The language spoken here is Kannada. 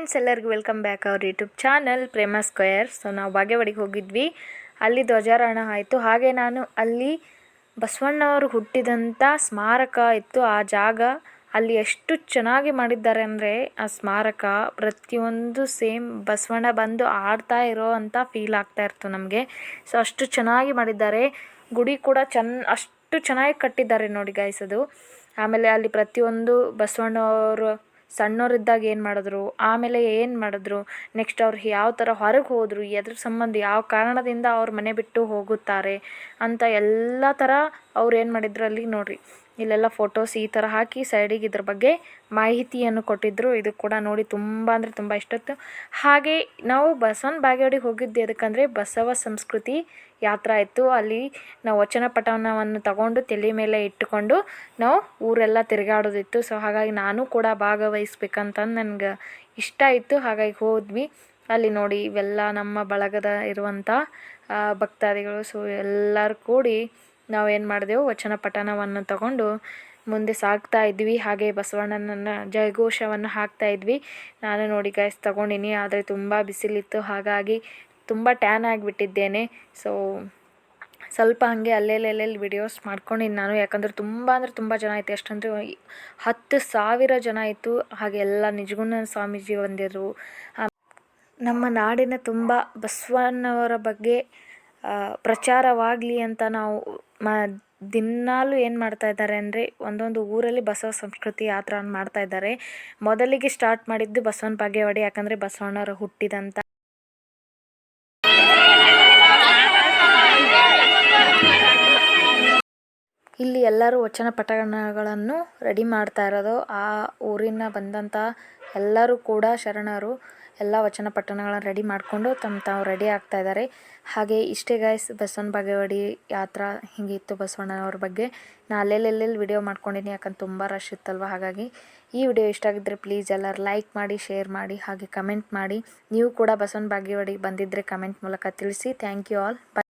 ಫ್ರೆಂಡ್ಸ್, ಎಲ್ಲರಿಗೂ ವೆಲ್ಕಮ್ ಬ್ಯಾಕ್ ಅವ್ರ YouTube channel Prema square. So, ನಾವು ಬಾಗೇವಾಡಿಗೆ ಹೋಗಿದ್ವಿ. ಅಲ್ಲಿ ಧ್ವಜಾರೋಹಣ ಆಯಿತು. ಹಾಗೆ ನಾನು ಅಲ್ಲಿ ಬಸವಣ್ಣವರು ಹುಟ್ಟಿದಂಥ ಸ್ಮಾರಕ ಇತ್ತು. ಆ ಜಾಗ ಅಲ್ಲಿ ಎಷ್ಟು ಚೆನ್ನಾಗಿ ಮಾಡಿದ್ದಾರೆ ಅಂದರೆ, ಆ ಸ್ಮಾರಕ ಪ್ರತಿಯೊಂದು ಸೇಮ್ ಬಸವಣ್ಣ ಬಂದು ಆಡ್ತಾ ಇರೋ ಅಂತ ಫೀಲ್ ಆಗ್ತಾ ಇತ್ತು ನಮಗೆ. ಸೊ, ಅಷ್ಟು ಚೆನ್ನಾಗಿ ಮಾಡಿದ್ದಾರೆ. ಗುಡಿ ಕೂಡ ಚೆನ್ನ ಅಷ್ಟು ಚೆನ್ನಾಗಿ ಕಟ್ಟಿದ್ದಾರೆ ನೋಡಿ ಗೈಸ್ ಅದು. ಆಮೇಲೆ ಅಲ್ಲಿ ಪ್ರತಿಯೊಂದು ಬಸವಣ್ಣವರು ಸಣ್ಣವರಿದ್ದಾಗ ಏನು ಮಾಡಿದ್ರು, ಆಮೇಲೆ ಏನು ಮಾಡಿದ್ರು ನೆಕ್ಸ್ಟ್ ಅವ್ರು ಯಾವ ಥರ ಹೊರಗೆ ಹೋದರು, ಎದ್ರ ಸಂಬಂಧ, ಯಾವ ಕಾರಣದಿಂದ ಅವ್ರ ಮನೆ ಬಿಟ್ಟು ಹೋಗುತ್ತಾರೆ ಅಂತ ಎಲ್ಲ ಥರ ಅವ್ರು ಏನು ಮಾಡಿದ್ರು ಅಲ್ಲಿ ನೋಡಿರಿ. ಇಲ್ಲೆಲ್ಲ ಫೋಟೋಸ್ ಈ ಥರ ಹಾಕಿ ಸೈಡಿಗೆ ಇದ್ರ ಬಗ್ಗೆ ಮಾಹಿತಿಯನ್ನು ಕೊಟ್ಟಿದ್ದರು ಇದು ಕೂಡ ನೋಡಿ ತುಂಬ ಅಂದರೆ ತುಂಬ ಇಷ್ಟತ್ತು. ಹಾಗೆ ನಾವು ಬಸವನ ಬಾಗೇವಾಡಿಗೆ ಹೋಗಿದ್ದು ಎದಕ್ಕಂದರೆ ಬಸವ ಸಂಸ್ಕೃತಿ ಯಾತ್ರಾ ಇತ್ತು ಅಲ್ಲಿ ನಾವು ವಚನ ಪಠಣವನ್ನು ತಗೊಂಡು ತಲೆ ಮೇಲೆ ಇಟ್ಟುಕೊಂಡು ನಾವು ಊರೆಲ್ಲ ತಿರುಗಾಡೋದಿತ್ತು. ಸೊ ಹಾಗಾಗಿ ನಾನು ಕೂಡ ಭಾಗವಹಿಸ್ಬೇಕಂತಂದು ನನಗೆ ಇಷ್ಟ ಇತ್ತು ಹಾಗಾಗಿ ಹೋದ್ವಿ. ಅಲ್ಲಿ ನೋಡಿ ಇವೆಲ್ಲ ನಮ್ಮ ಬಳಗದ ಇರುವಂಥ ಭಕ್ತಾದಿಗಳು. ಸೊ ಎಲ್ಲರೂ ಕೂಡಿ ನಾವೇನು ಮಾಡಿದೆವು? ವಚನ ಪಠಣವನ್ನು ತಗೊಂಡು ಮುಂದೆ ಸಾಗ್ತಾ ಇದ್ವಿ. ಹಾಗೆ ಬಸವಣ್ಣನನ್ನು ಜಯಘೋಷವನ್ನು ಹಾಕ್ತಾ ಇದ್ವಿ. ನಾನು ನೋಡಿ ಗೈಸ್ ತಗೊಂಡಿನಿ. ಆದರೆ ತುಂಬ ಬಿಸಿಲಿತ್ತು. ಹಾಗಾಗಿ ತುಂಬ ಟ್ಯಾನ್ ಆಗಿಬಿಟ್ಟಿದ್ದೇನೆ. ಸೊ ಸ್ವಲ್ಪ ಹಾಗೆ ಅಲ್ಲೆಲ್ಲೆಲ್ಲೆಲ್ಲಿ ವಿಡಿಯೋಸ್ ಮಾಡ್ಕೊಂಡಿನಿ ನಾನು. ಯಾಕಂದ್ರೆ ತುಂಬ ಅಂದರೆ ತುಂಬ ಜನ ಆಯಿತು. ಎಷ್ಟಂದರೆ ಹತ್ತು ಸಾವಿರ ಜನ ಇತ್ತು ಹಾಗೆ ಎಲ್ಲ ನಿಜಗುಣ ಸ್ವಾಮೀಜಿ ಬಂದಿದ್ದರು ನಮ್ಮ ನಾಡಿನ ತುಂಬ ಬಸವಣ್ಣವರ ಬಗ್ಗೆ ಪ್ರಚಾರವಾಗಲಿ ಅಂತ ನಾವು ಮ ದಿನಾಲೂ ಏನು ಮಾಡ್ತಾ ಇದ್ದಾರೆ ಅಂದರೆ ಒಂದೊಂದು ಊರಲ್ಲಿ ಬಸವ ಸಂಸ್ಕೃತಿ ಯಾತ್ರೆಯನ್ನು ಮಾಡ್ತಾ ಇದ್ದಾರೆ. ಮೊದಲಿಗೆ ಸ್ಟಾರ್ಟ್ ಮಾಡಿದ್ದು ಬಸವನ ಬಾಗೇವಾಡಿ, ಯಾಕಂದರೆ ಬಸವಣ್ಣವರು ಹುಟ್ಟಿದಂಥ ಇಲ್ಲಿ ಎಲ್ಲರೂ ವಚನ ಪಠಣಗಳನ್ನು ರೆಡಿ ಮಾಡ್ತಾ ಇರೋದು. ಆ ಊರಿನ ಬಂದಂಥ ಎಲ್ಲರೂ ಕೂಡ ಶರಣರು ಎಲ್ಲ ವಚನ ಪಠಣಗಳನ್ನು ರೆಡಿ ಮಾಡಿಕೊಂಡು ತಮ್ಮ ತಾವು ರೆಡಿ ಆಗ್ತಾ ಇದ್ದಾರೆ. ಹಾಗೆ ಇಷ್ಟೇ ಗಾಯ್ಸ್ ಬಸವನ ಬಾಗೇವಾಡಿ ಯಾತ್ರಾ ಹಿಂಗಿತ್ತು ಬಸವಣ್ಣನವ್ರ ಬಗ್ಗೆ. ನಾ ಅಲ್ಲೆಲ್ಲೆಲ್ಲಿ ವಿಡಿಯೋ ಮಾಡ್ಕೊಂಡಿನಿ ಯಾಕಂದ್ರೆ ತುಂಬ ರಶ್ ಇತ್ತಲ್ವ? ಹಾಗಾಗಿ ಈ ವಿಡಿಯೋ ಇಷ್ಟ ಆಗಿದ್ದರೆ ಪ್ಲೀಸ್ ಎಲ್ಲರೂ ಲೈಕ್ ಮಾಡಿ ಶೇರ್ ಮಾಡಿ, ಹಾಗೆ ಕಮೆಂಟ್ ಮಾಡಿ. ನೀವು ಕೂಡ ಬಸವನ ಬಾಗೇವಾಡಿಗೆ ಬಂದಿದ್ದರೆ ಕಮೆಂಟ್ ಮೂಲಕ ತಿಳಿಸಿ. Thank you all by